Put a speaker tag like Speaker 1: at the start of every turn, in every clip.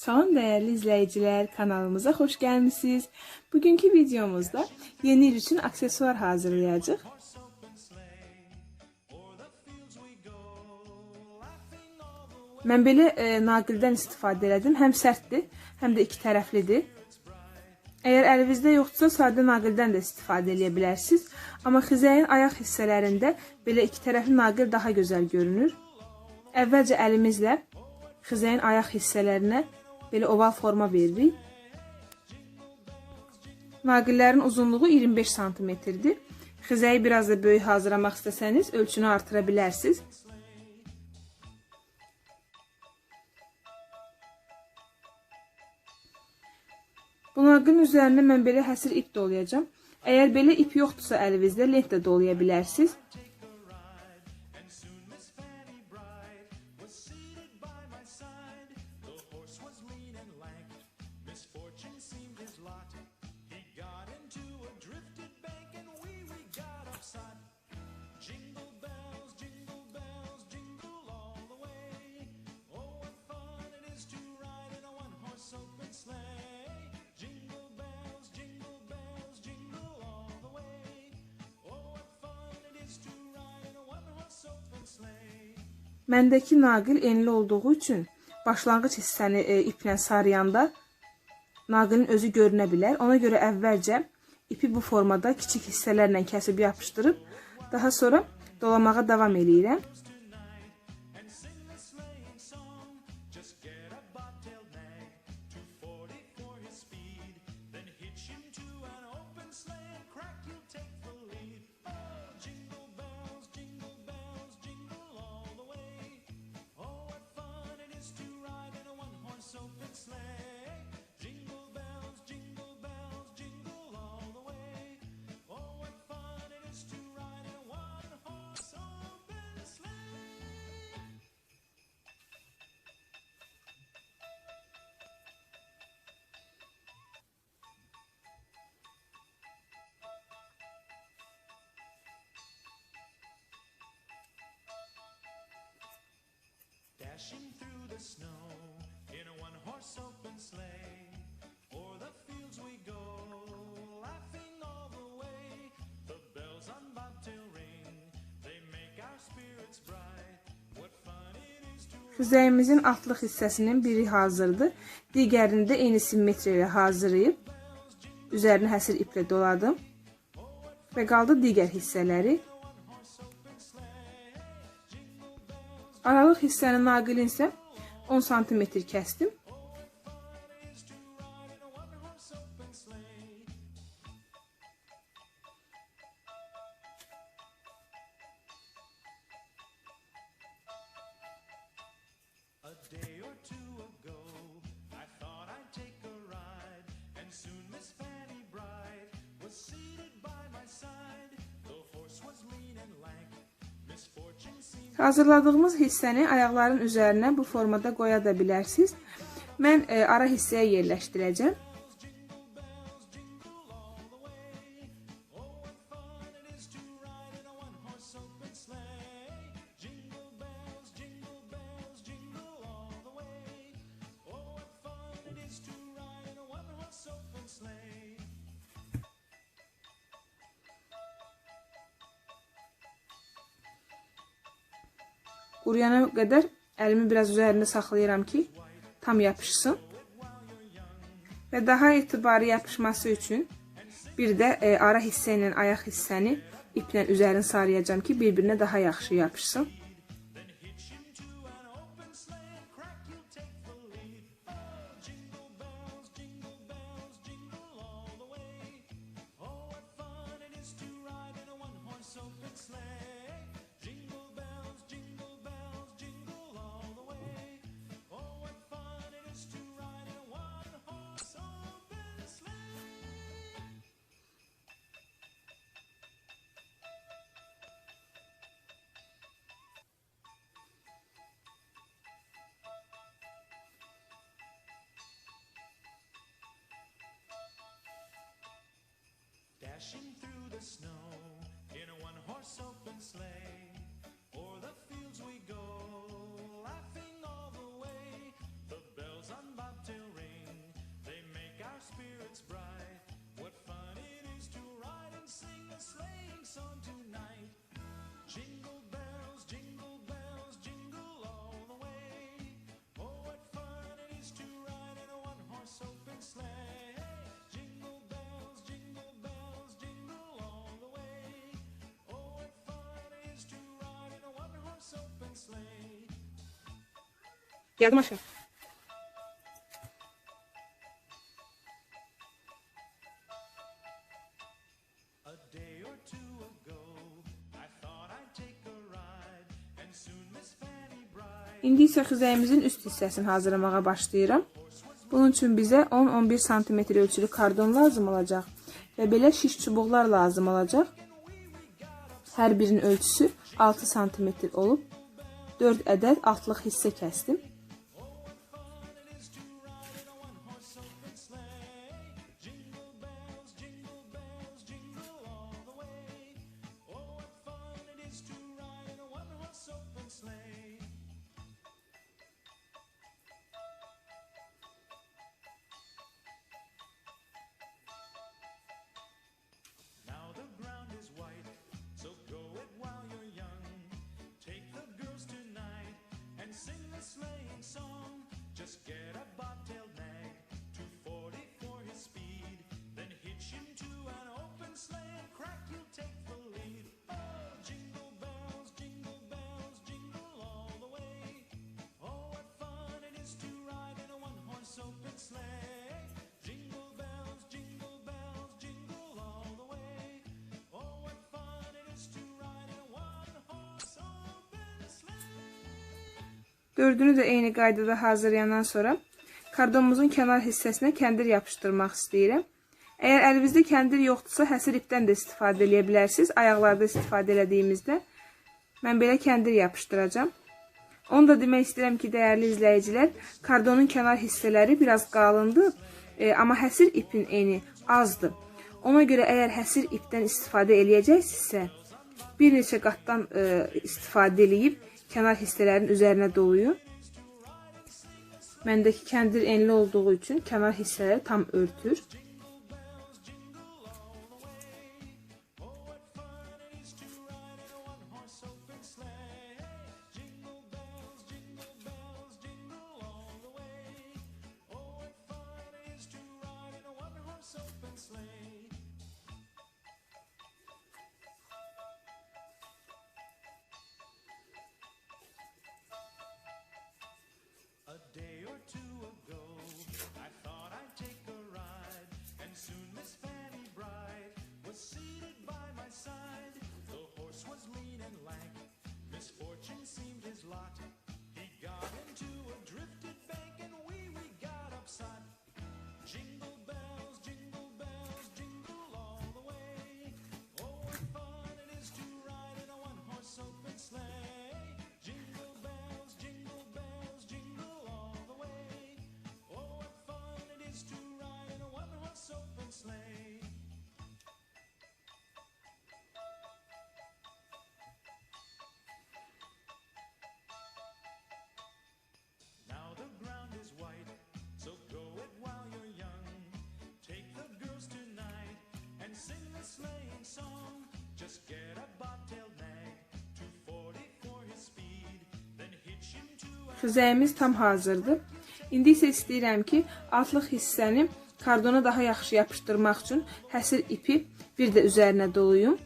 Speaker 1: Salam değerli izleyiciler, kanalımıza hoş gelmişsiniz. Bugünkü videomuzda yeni il üçün aksesuar hazırlayacağıq. Mən belə e, naqildən istifadə elədim. Həm sərtdir, həm də iki tərəflidir. Əgər əlinizdə yoxdursa, sadə naqildən də istifadə edə bilərsiniz. Amma xizəyin ayaq hissələrində belə iki tərəfli naqil daha gözəl görünür. Əvvəlcə əlimizlə xizəyin ayaq hissələrinə belə oval forma veririk. Naqillərin uzunluğu 25 santimetrdir. Xizəyi biraz da böyük hazırlamaq istəsəniz ölçünü artıra bilərsiniz. Bu naqilin üzərində mən belə həsir ip dolayacağım. Əgər belə ip yoxdursa əlinizdə lent də dolaya bilərsiniz. Məndəki naqil enli olduğu üçün başlanğıc hissəni e, iplə sarıyanda naqilin özü görünə bilər. Ona görə əvvəlcə ipi bu formada kiçik hissələrlə kəsib yapışdırıb daha sonra dolamağa davam eləyirəm.
Speaker 2: Dashing through the snow in a one horse open sleigh. O'er the fields we go, laughing all the way. The bells on bobtail ring, they make our spirits bright. What fun it is to
Speaker 1: Xizəyimizin altlıq hissəsinin biri hazırdır. Digərini də eyni simmetriya ilə hazırlayıb üzərini həsir doladım. Və qaldı digər hissələri. Aralıq hissənin naqilin isə 10 sm kəsdim. Hazırladığımız hissəni ayaqların üzərinə bu formada qoya da bilərsiniz. E, ara hissəyə yerləşdirəcəm. Quruyana qədər əlimi biraz üzərində saxlayıram ki, tam yapışsın. Və daha etibarı yapışması üçün bir də e, ara hissə ilə ayaq hissəni iplə sarıyacağam ki, bir-birinə daha yaxşı yapışsın.
Speaker 2: Dashing through the snow in a one horse open sleigh. O'er the fields we go, Fanny Bride.
Speaker 1: İndi isə xizəyimizin üst hissəsini hazırlamağa başlayıram. Bunun üçün bizə 10-11 sm ölçülü kardon lazım olacaq və belə şiş çubuqlar lazım olacaq. Hər birinin ölçüsü 6 sm olub 4 ədəd altlıq hissə kəsdim. Dördünü də eyni qaydada hazırlayandan sonra kardonumuzun kənar hissəsinə kəndir yapışdırmaq istəyirəm. Əgər əlinizdə kəndir yoxdursa, həsir ipdən də istifadə edə bilərsiniz. Ayaqlarda istifadə elədiyimizdə mən belə kəndir yapışdıracağam. Onu da demək istəyirəm ki, dəyərli izləyicilər, kardonun kənar hissələri biraz qalındır, e, amma həsir ipin eni azdır. Ona görə əgər həsir ipdən istifadə eləyəcəksinizsə, bir neçə qatdan e, istifadə eləyib kənar hissələrin üzərinə doluyun. Məndəki kəndir enli olduğu üçün kənar hissələri tam örtür.
Speaker 2: Just get a bobtailed nag, 240 for his speed. Then hitch him to a
Speaker 1: Xizəyimiz tam hazırdır. İndi isə istəyirəm ki, altlıq hissəni kardona daha yaxşı yapışdırmaq üçün həsir ipi bir də üzərinə doluyum.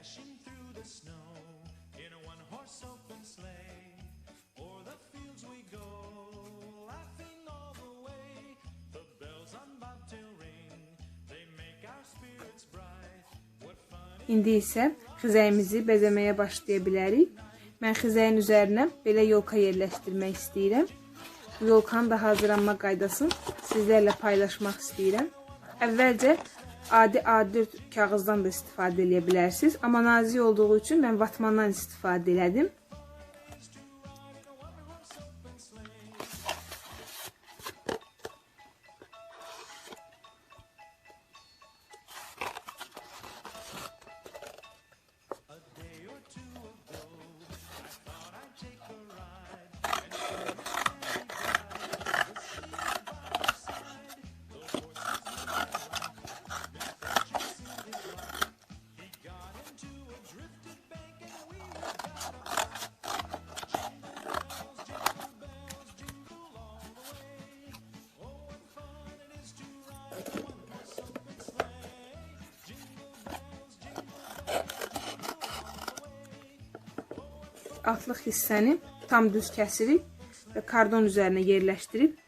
Speaker 2: Dashing through the snow in a one-horse open sleigh. O'er the fields we go, laughing all the way. The bells on bobtail ring, they make our spirits bright. What fun
Speaker 1: İndi isə xizəyimizi bəzəməyə başlaya. Mən xizəyin üzərinə belə yolka yerləşdirmək istəyirəm. Yolkanın da hazırlanma qaydasını sizlərlə paylaşmaq istəyirəm. Əvvəlcə adi A4 kağızdan da istifadə edə bilərsiniz, amma nazik olduğu üçün mən vatmandan istifadə elədim. Altlıq hissəni tam düz kəsirik və kardon üzərinə yerləşdirib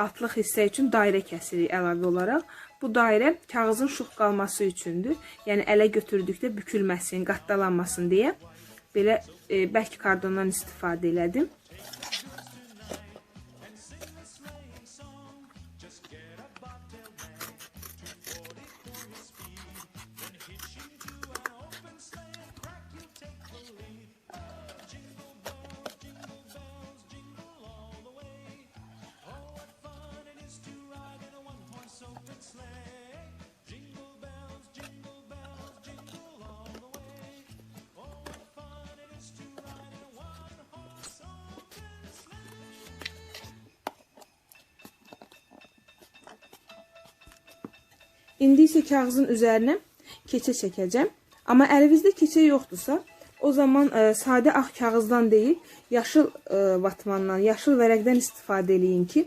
Speaker 1: altlıq hissə üçün dairə kəsirik əlavə olaraq. Bu dairə kağızın şux qalması üçündür. Yəni ələ götürdükdə bükülməsin, qatdalanmasın deyə belə e, bərk kardondan istifadə elədim. İndi isə kağızın üzərinə keçə çəkəcəm. Amma əlinizdə keçə yoxdursa, o zaman e, sadə ağ kağızdan deyil, yaşıl e, vatmandan, yaşıl vərəqdən istifadə eləyin ki,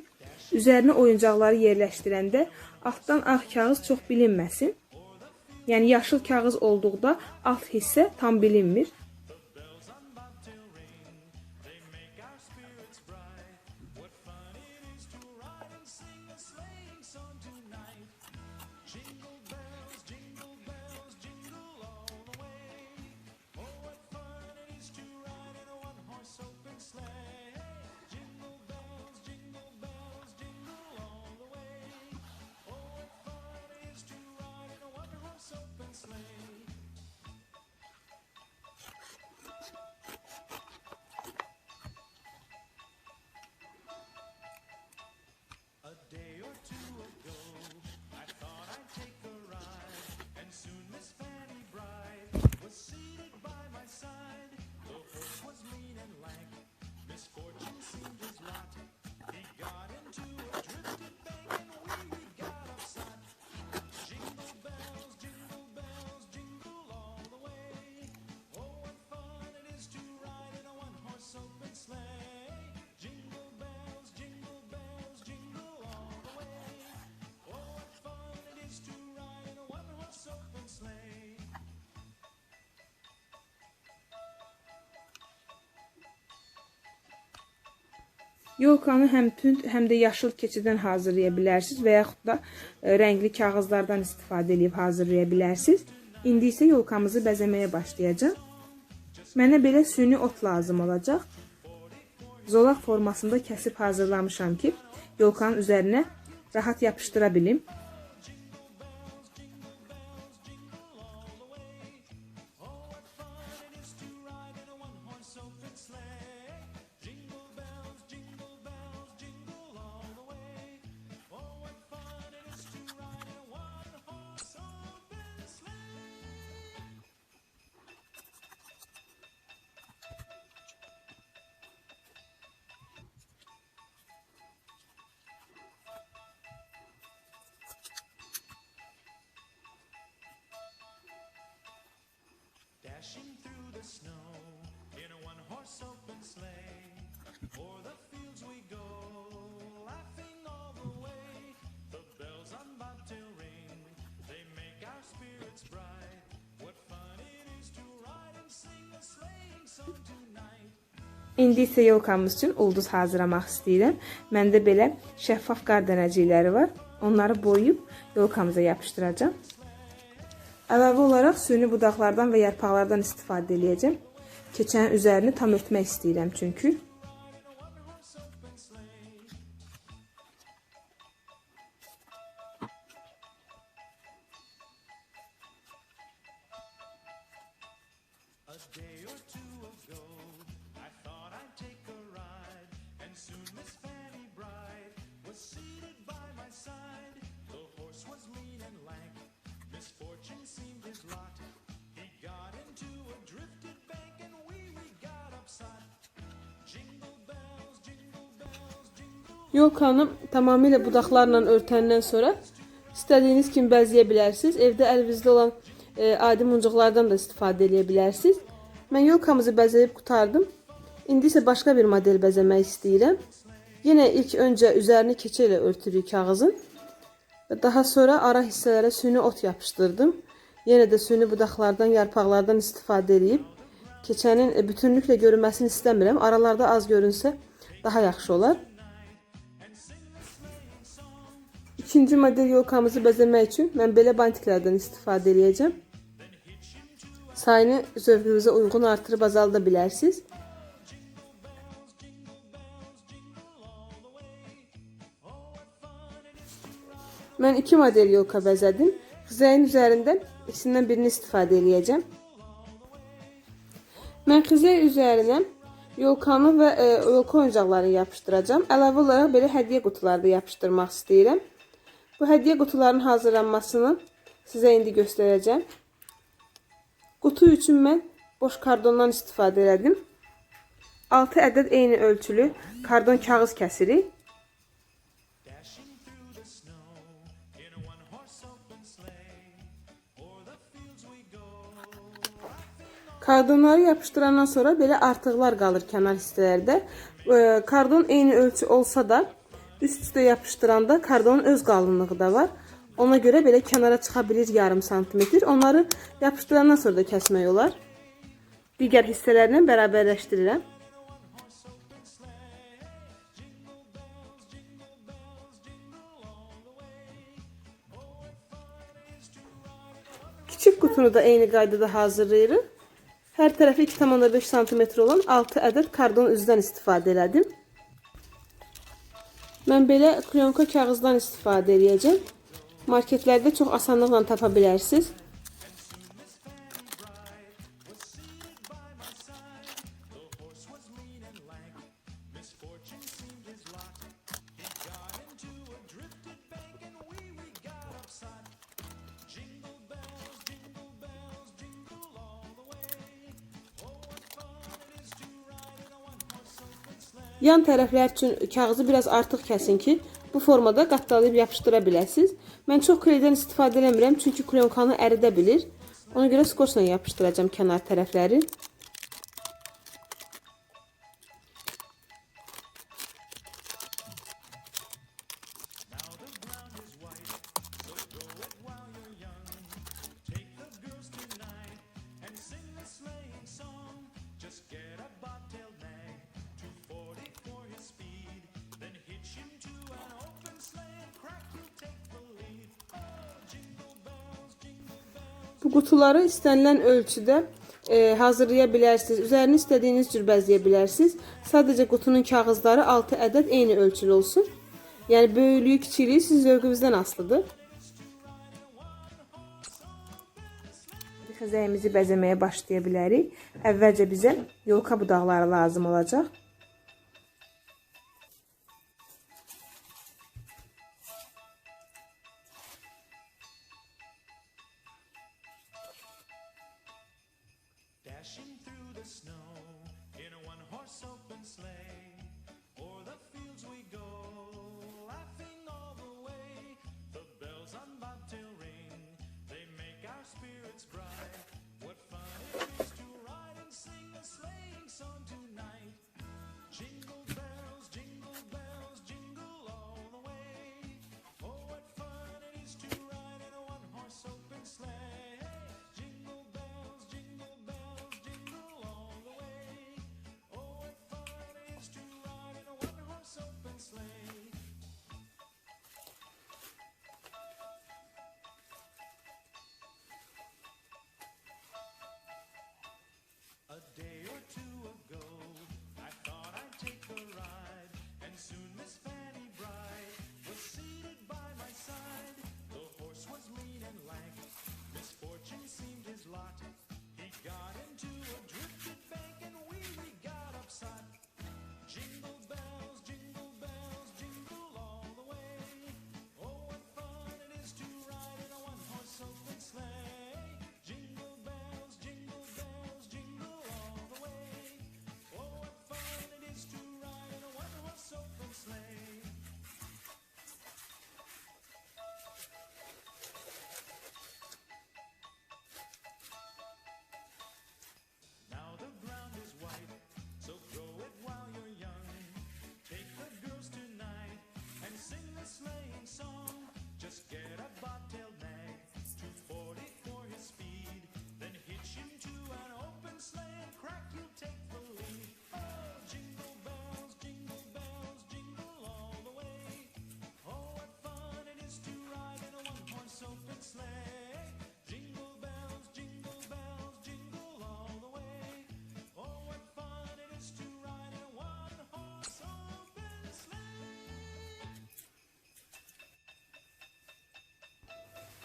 Speaker 1: üzərinə oyuncaqları yerləşdirəndə altdan ağ kağız çox bilinməsin. Yəni yaşıl kağız olduqda alt hissə tam bilinmir. Yolkanı həm tünd, həm də yaşıl keçidən hazırlaya bilərsiniz və yaxud da e, rəngli kağızlardan istifadə edib hazırlaya bilərsiniz. İndi isə yolkamızı bəzəməyə başlayacağam. Mənə belə süni ot lazım olacaq. Zolaq formasında kəsib hazırlamışam ki, yolkanın üzərinə rahat yapışdıra bilim.
Speaker 2: Dashing through the snow in a one-horse open sleigh. O'er the fields we go, laughing all the way. The bells on bobtail ring, they make our spirits bright. What fun it is to ride and sing a sleighing song tonight.
Speaker 1: İndi isə yolkamız üçün ulduz hazırlamaq istəyirəm. Məndə belə şəffaf qar dənəcikləri var. Onları boyayıb yolkamıza yapışdıracağam. Əlavə olaraq süni budaqlardan və yarpaqlardan istifadə edəcəm. Keçənin üzərini tam örtmək istəyirəm çünki.
Speaker 2: Jingle
Speaker 1: Yolkanı tamamilə budaqlarla örtəndən sonra istədiyiniz kimi bəzəyə bilərsiniz. Evdə əlinizdə olan e, adi muncuqlardan da istifadə edə bilərsiniz. Mən yolkamızı bəzəyib qurtardım. İndi isə başqa bir model bəzəmək istəyirəm. Yenə ilk öncə üzərini keçə ilə örtürük kağızın. Daha sonra ara hissələrə süni ot yapışdırdım. Yenə də süni budaqlardan, yarpaqlardan istifadə edib keçənin e, bütünlüklə görünməsini istəmirəm. Aralarda az görünsə daha yaxşı olar. İkinci model yolkamızı bəzəmək üçün mən belə bantiklərdən istifadə edəcəm. Sayını zövqünüzə uyğun artırıb azalda bilərsiniz. Mən iki model yolka bəzədim. Xizəyin üzərindən ikisindən birini istifadə edəcəm. Mən xizək üzərinə yolkanı və e, yolka oyuncaqlarını yapışdıracağam. Əlavə olaraq belə hədiyyə qutuları da yapışdırmaq. Bu hədiyyə qutularının hazırlanmasını sizə indi göstərəcəm. Qutu üçün mən boş kardondan istifadə elədim. 6 ədəd eyni ölçülü kardon kağız kəsirik. Kardonları yapıştırandan sonra belə artıqlar qalır kənar hissələrdə. Kardon eyni ölçü olsa da üst-üstə yapışdıranda kardonun öz qalınlığı da var. Ona görə belə kənara çıxa bilir yarım santimetr. Onları yapışdırandan sonra da kəsmək olar. Digər hissələrlə bərabərləşdirirəm. Kiçik qutunu da eyni qaydada hazırlayırıq. Hər tərəfi 2,5 sm olan 6 ədəd kardon üzdən istifadə elədim. Mən belə plyonka kağızdan istifadə edəcəm. Marketlərdə çox asanlıqla tapa bilərsiniz. Yan tərəflər üçün kağızı biraz artıq kəsin ki, bu formada qatdalayıb yapışdıra biləsiniz. Mən çox kleydən istifadə eləmirəm, çünki kleyonkanı əridə bilir. Ona görə skoçla yapışdıracağam kənar tərəfləri.
Speaker 2: Bells.
Speaker 1: Bu qutuları istənilən ölçüdə e, hazırlaya bilərsiniz. Üzərini istədiyiniz cür bəzəyə bilərsiniz. Sadəcə qutunun kağızları 6 ədəd eyni ölçülü olsun. Yəni böyüklüyü, kiçikliyi siz zövqünüzdən asılıdır. Xəzəyimizi bəzəməyə başlaya bilərik. Əvvəlcə bizə yolka budaqları lazım olacaq.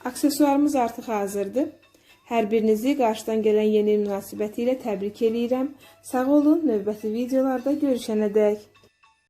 Speaker 2: Aksesuarımız artıq hazırdır. Hər birinizi qarşıdan gələn yeni il münasibəti ilə təbrik eləyirəm. Sağ olun, növbəti videolarda görüşənədək.